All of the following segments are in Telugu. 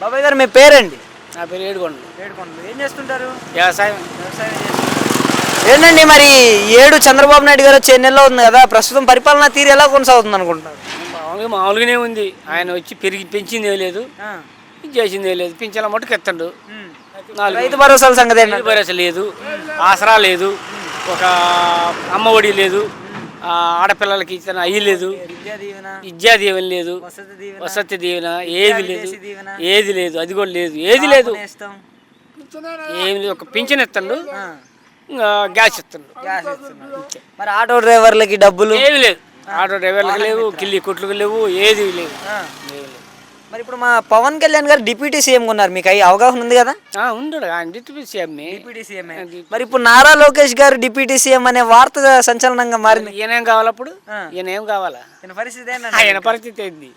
బాబాయ్ గారు మీ పేరండి? నా పేరు ఏడుకొండలు ఏడుకొండలు ఏం చేస్తుంటారు? వ్యవసాయం ఏంటండి మరి ఏడు చంద్రబాబు నాయుడు గారు వచ్చే ఎన్నెల్లో ఉంది కదా? ప్రస్తుతం పరిపాలనా తీరు ఎలా కొనసాగుతుంది అనుకుంటున్నారు? మామూలుగా మామూలుగానే ఉంది. ఆయన వచ్చి పెరిగి పెంచిందే లేదు. చేసిందే లేదు. పింఛన్ల మట్టుకు ఎత్తండు. నాలుగు రైతు భరోసాల సంగతి భరోసా లేదు. ఆసరా లేదు. ఒక అమ్మ ఒడి లేదు. ఆడపిల్లలకి ఇచ్చిన అయ్యి లేదు. విద్యా దీవెన. లేదు. వసతి దీవెన. ఏది లేదు. ఏది లేదు. అది కూడా లేదు. ఏది లేదు. ఏమి లేదు. ఒక పింఛన్ ఇస్తుండు. గ్యాస్ ఇస్తుండు. మరి ఆటో డ్రైవర్లకి డబ్బులు? ఏమి లేదు. ఆటో డ్రైవర్లకు లేవు కిల్లి కొట్లకు లేవు ఏది లేవు. మరి ఇప్పుడు మా పవన్ కళ్యాణ్ గారు డిప్యూటీ సీఎం ఉన్నారు మీకు అయి అవగాహన ఉంది కదా? ఆ, ఉండడు. ఆయన డిప్యూటీ సీఎంని మరి ఇప్పుడు నారా లోకేష్ గారు డిప్యూటీ సీఎం అనే వార్త సంచలనంగా మారింది. ఈయనేం కావాలి అప్పుడు? ఈయన ఏం కావాలా? పరిస్థితి ఆయన పరిస్థితి ఏంది?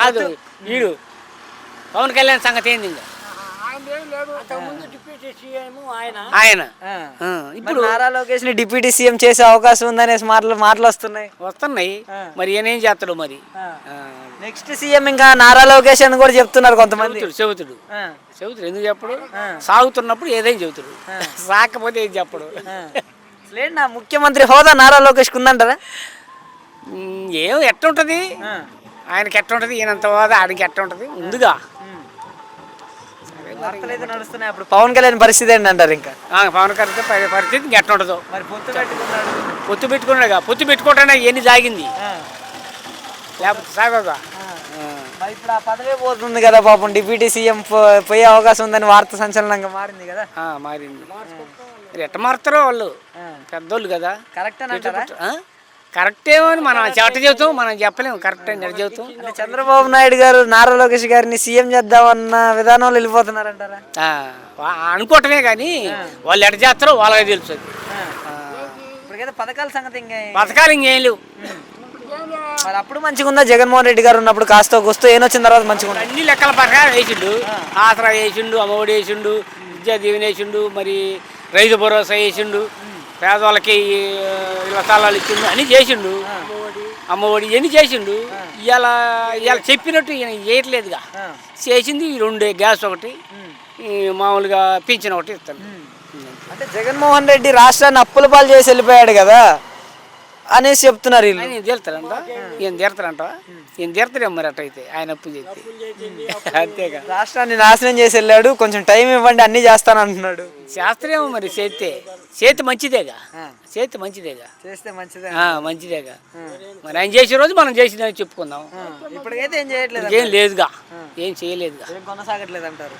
కాదు. వీడు పవన్ కళ్యాణ్ సంగతి ఏంది ఇంకా? ఆయన. ఆ, ఇప్పుడు నారా లోకేష్ని డిప్యూటీ సీఎం చేసే అవకాశం ఉందనేసి మాటలు మాటలు వస్తున్నాయి. వస్తున్నాయి. మరి ఈయన ఏం చేస్తాడు మరి? ఆ, నెక్స్ట్ సీఎం ఇంకా నారా లోకేష్ అని కూడా చెప్తున్నారు కొంతమంది. చెబుతాడు చెబుతాడు. ఎందుకు చెప్పడు? సాగుతున్నప్పుడు ఏదైనా చెబుతాడు. సాకపోతే ఏం చెప్పడు? లేదు నా ముఖ్యమంత్రి హోదా నారా లోకేష్ ఉందంటారా? ఏం ఎట్ట ఉంటుంది ఆయనకి ఎట్ట ఉంటుంది ఈయనంత హోదా ఆడికి ఎట్ట ఉంటుంది ముందుగా వార్తలు అయితే నడుస్తున్నాయి. అప్పుడు పవన్ కళ్యాణ్ పరిస్థితి ఏంటంటారు ఇంకా? ఆ, పవన్ కళ్యాణ్ పరి- పరిస్థితి ఇంక ఎట్ట ఉంటుందో. మరి పొత్తు పెట్టుకున్నాడు. పొత్తు పెట్టుకున్నాడుగా. పొత్తు పెట్టుకుంటానే ఎన్ని జాగింది లేకపోతే సాగోగా మరి ఇప్పుడు ఆ పదవే పోతుంది కదా పాపం. డిప్యూటీ సీఎం పో- పోయే అవకాశం ఉందని వార్త సంచలనంగా మారింది కదా. ఆ, మారింది. మరి ఎట్ట మారుతారో వాళ్ళు. పెద్దోళ్ళు కదా. కరెక్ట్ అని అంటారా ఆ? కరెక్ట్ ఏమో అని మనం చెట్ట చెబుతాం మనం చెప్పలేము కరెక్ట్ అని చెబుతాం. అంటే చంద్రబాబు నాయుడు గారు నారా లోకేష్ గారిని సీఎం చేద్దామన్న విధానంలో వెళ్ళిపోతున్నారంటారా? ఆ, వా- అనుకోవటమే కానీ వాళ్ళు ఎట్ట చేస్తారో వాళ్ళకే తెలుస్తుంది ఇప్పటికైతే పథకాల సంగతి ఇంకా పథకాలు ఇంకేం లేవు. మరి అప్పుడు మంచిగా ఉందా జగన్మోహన్ రెడ్డి గారు ఉన్నప్పుడు కాస్త వస్తూ ఏనొచ్చిన తర్వాత మంచిగా ఉంది అన్ని లెక్కల ప్రకారం వేసిండు. ఆసరా వేసిండు అమ్మఒడి వేసిండు విద్యా దీవెన వేసిండు మరి రైతు భరోసా వేసిండు. పేదవాళ్ళకి ఇలా తాళాలు ఇచ్చిండు అన్ని చేసిండు. అమ్మఒడి ఇవన్నీ చేసిండు. ఇవాళ ఇవాళ చెప్పినట్టు ఈయన చేయట్లేదుగా. చేసింది ఈ రెండే గ్యాస్ ఒకటి మామూలుగా పింఛన్ ఒకటి ఇస్తాను అంటే జగన్మోహన్ రెడ్డి రాష్ట్రాన్ని అప్పుల పాలు చేసి వెళ్ళిపోయాడు కదా అనేసి చెప్తున్నారు ఆయన తీరుతాడంట ఈయన తీరుతాడంట ఈయన తీరుతాడేమో మరి అట్టయితే ఆయన అప్పు చేస్తే అంతేగా. రాష్ట్రాన్ని నాశనం చేసి వెళ్ళాడు కొంచెం టైం ఇవ్వండి అన్ని చేస్తాను అంటున్నాడు శాస్త్రేమో మరి చేస్తే. చేతి మంచిదేగా. చేతి మంచిదేగా. చేస్తే మంచిదే మంచిదేగా. మరి ఆయన చేసే రోజు మనం చేసిందని చెప్పుకుందాం. ఇప్పటికైతే ఏం చేయట్లేదు ఏం లేదుగా. ఏం చేయలేదుగా. కొనసాగట్లేదు అంటారు?